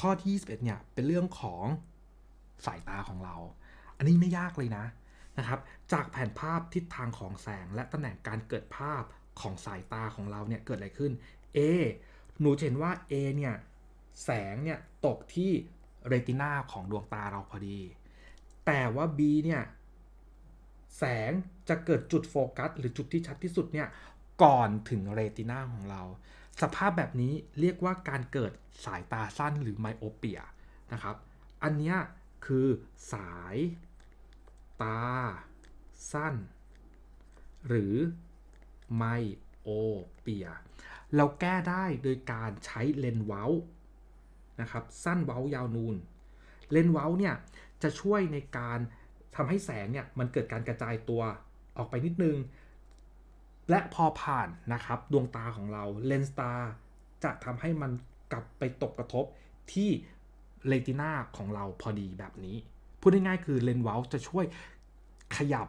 ข้อที่ 21 เนี่ยเป็นเรื่องของสายตาของเรา อันนี้ไม่ยากเลยนะนะครับ จากแผนภาพทิศทางของแสงและตำแหน่งการเกิดภาพของสายตาของเราเนี่ยเกิดอะไรขึ้น A หนูเห็นว่า A เนี่ยแสงเนี่ยตกที่เรตินาของดวงตาเราพอดี แต่ว่า B เนี่ยแสงจะเกิดจุดโฟกัส หรือจุดที่ชัดที่สุดเนี่ยก่อนถึงเรตินาของเรา สภาพแบบนี้เรียกว่าการเกิดสายตาสั้นหรือไมโอเปียนะครับ อันนี้คือสายตาสั้น หรือไมโอเปีย เราแก้ได้โดยการใช้เลนเว้านะครับ สั้นเว้ายาวนูน เลนเว้าเนี่ยจะช่วยในการทำให้แสงเนี่ยมันเกิดการกระจายตัวออกไปนิดนึง และพอผ่านนะครับดวงตาของเราเลนส์ตาจะทำให้มันกลับไปตกกระทบที่เรติน่าของเราพอดีแบบนี้ พูดง่ายๆคือเลนส์ว้าจะช่วยขยับ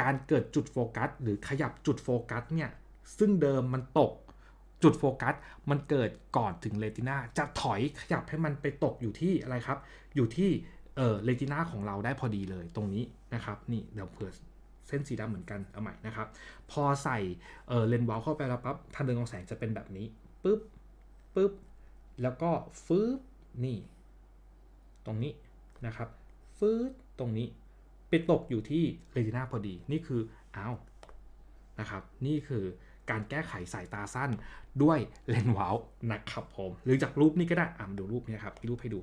การเกิดจุดโฟกัส หรือขยับจุดโฟกัสเนี่ยซึ่งเดิมมันตกจุดโฟกัส มันเกิดก่อนถึงเรติน่าจะถอยขยับให้มันไปตกอยู่ที่อะไรครับ อยู่ที่เออเรติน่าของเราได้พอดีเลยตรงนี้นะครับ นี่เดี๋ยวเผื่อ เส้นสีดำเหมือนกันเอาใหม่นะครับ พอใส่เเลนส์วาลเข้าไปแล้วปั๊บทางเดินของแสงจะเป็นแบบนี้ปึ๊บปึ๊บแล้วก็ฟืบนี่ ตรงนี้นะครับฟืดตรงนี้ไปตกอยู่ที่เรตินาพอดี นี่คืออ้าวนะครับ นี่คือการแก้ไขสายตาสั้นด้วยเลนส์วาลนะครับผม หรือจากรูปนี้ก็ได้อ่ามาดูรูปนี้ครับรูปให้ดู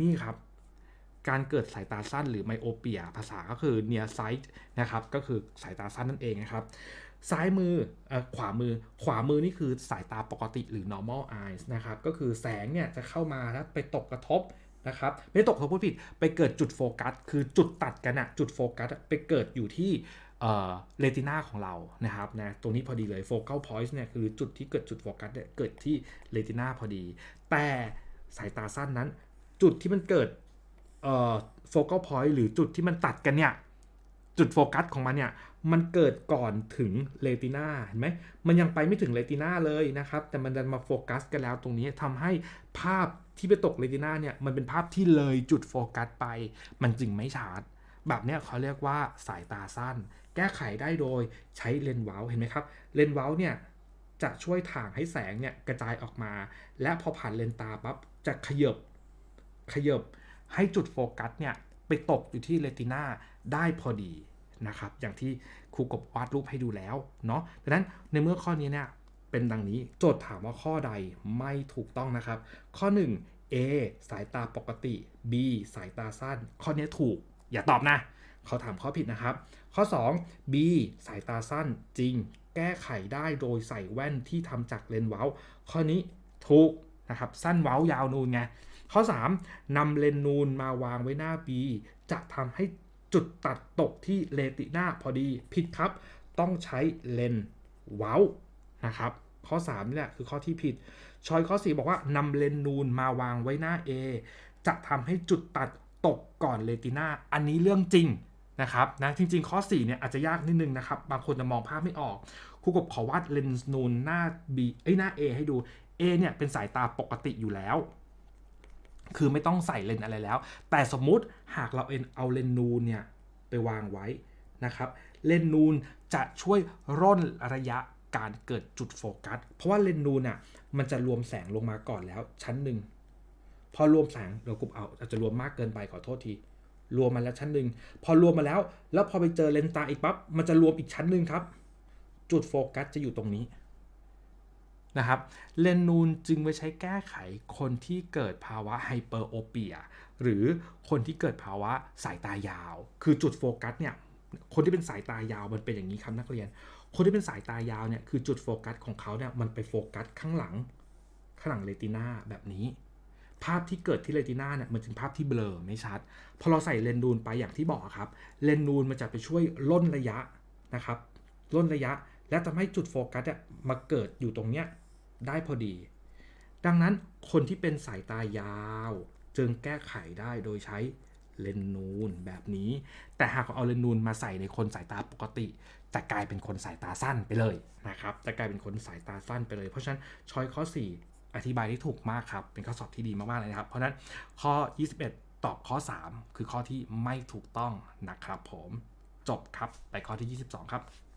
นี่ครับ การเกิดสายตาสั้นหรือไมโอเปีย ภาษาก็คือ near sight นะครับก็คือสายตาสั้นนั่นเองนะครับซ้ายมือเออขวามือขวามือนี่คือสายตาปกติหรือ normal eyes นะครับก็คือแสงเนี่ยจะเข้ามาแล้วไปตกกระทบนะครับไม่ตกกระทบพูดผิดไปเกิดจุดโฟกัส คือจุดตัดกันอะจุดโฟกัสไปเกิดอยู่ที่เรติน่าของเรานะครับนะตรงนี้พอดีเลย focal point เนี่ยคือจุดที่เกิดจุดโฟกัสเนี่ยเกิดที่เรติน่าพอดี แต่สายตาสั้นนั้น จุดที่มันเกิด โฟกัสพอยต์หรือจุดที่มันตัดกันเนี่ย จุดโฟกัสของมันเนี่ย มันเกิดก่อนถึงเรติน่าเห็นไหมมันยังไปไม่ถึงเรติน่าเลยนะครับ แต่มันดันมาโฟกัสกันแล้วตรงนี้ทำให้ภาพที่ไปตกเรติน่าเนี่ยมันเป็นภาพที่เลยจุดโฟกัสไป มันจึงไม่ชัดแบบเนี้ยเขาเรียกว่าสายตาสั้น แก้ไขได้โดยใช้เลนส์เว้าเห็นไหมครับเลนส์เว้าเนี่ยจะช่วยถ่างให้แสงเนี่ยกระจายออกมา และพอผ่านเลนตาปั๊บจะขยบขยบ ให้จุดโฟกัสเนี่ยไปตกอยู่ที่เรติน่าได้พอดีนะครับ อย่างที่ครูกบวาดรูปให้ดูแล้วเนาะดังนั้นในเมื่อข้อนี้เนี่ยเป็นดังนี้โจทย์ถามว่าข้อใดไม่ถูกต้องนะครับ ข้อ 1 A สายตาปกติ B สายตาสั้น ข้อนี้ถูก อย่าตอบนะ เขาถามข้อผิดนะครับ ข้อ 2 B สายตาสั้นจริง แก้ไขได้โดยใส่แว่นที่ทำจากเลนส์เว้า ข้อนี้ถูกนะครับ สั้นเว้ายาวนูนไง ข้อ 3นำเลนนูนมาวางไว้หน้า B จะทำให้จุดตัดตกที่เรตินาพอดีผิดครับ ต้องใช้เลนเว้านะครับข้อ3นี่แหละคือข้อที่ผิดชอยข้อ 4 บอกว่านำเลนนูนมาวางไว้หน้า A จะทำให้จุดตัดตกก่อนเรตินาอันนี้เรื่องจริงนะครับนะจริง ๆ ข้อ 4 เนี่ยอาจจะยากนิดนึงนะครับ บางคนจะมองภาพไม่ออกครูกบขอวาดเลนส์นูนหน้า B เอ้ยหน้า A ให้ดู A เนี่ยเป็นสายตาปกติอยู่แล้ว คือไม่ต้องใส่เลนอะไรแล้ว แต่สมมุติหากเราเอ็นเอาเลนนูนเนี่ยไปวางไว้นะครับ เลนนูนจะช่วยร่นระยะการเกิดจุดโฟกัส เพราะว่าเลนนูนอะมันจะรวมแสงลงมาก่อนแล้วชั้นหนึ่งพอรวมแสงเรากลุ่มเอาอาจจะรวมมากเกินไปขอโทษที รวมมาแล้วชั้นหนึ่งพอรวมมาแล้ว แล้วพอไปเจอเลนตาอีกปั๊บมันจะรวมอีกชั้นหนึ่งครับ จุดโฟกัสจะอยู่ตรงนี้ นะครับเลนูนจึงไว้ใช้แก้ไขคนที่เกิดภาวะไฮเปอร์โอเปียหรือคนที่เกิดภาวะสายตายาว คือจุดโฟกัสเนี่ยคนที่เป็นสายตายาวมันเป็นอย่างนี้ครับนักเรียน คนที่เป็นสายตายาวเนี่ยคือจุดโฟกัสของเขาเนี่ยมันไปโฟกัสข้างหลังข้างหลังเรติน่าแบบนี้ ภาพที่เกิดที่เรติน่าเนี่ยมันเป็นภาพที่เบลอไม่ชัดพอเราใส่เลนส์นูนไปอย่างที่บอกครับเลนส์นูนมันจะไปช่วยล่นระยะนะครับล่นระยะและทำให้จุดโฟกัสเนี่ยมาเกิดอยู่ตรงเนี้ย ได้พอดี ดังนั้นคนที่เป็นสายตายาว จึงแก้ไขได้โดยใช้เลนนูนแบบนี้ แต่หากเอาเลนนูนมาใส่ในคนสายตาปกติ จะกลายเป็นคนสายตาสั้นไปเลยนะครับ จะกลายเป็นคนสายตาสั้นไปเลย เพราะฉะนั้นช้อยข้อ 4 อธิบายได้ถูกมากครับ เป็นข้อสอบที่ดีมากๆเลยนะครับ เพราะฉะนั้นข้อ 21 ตอบข้อ 3 คือข้อที่ไม่ถูกต้องนะครับผม จบครับไปข้อที่ 22 ครับ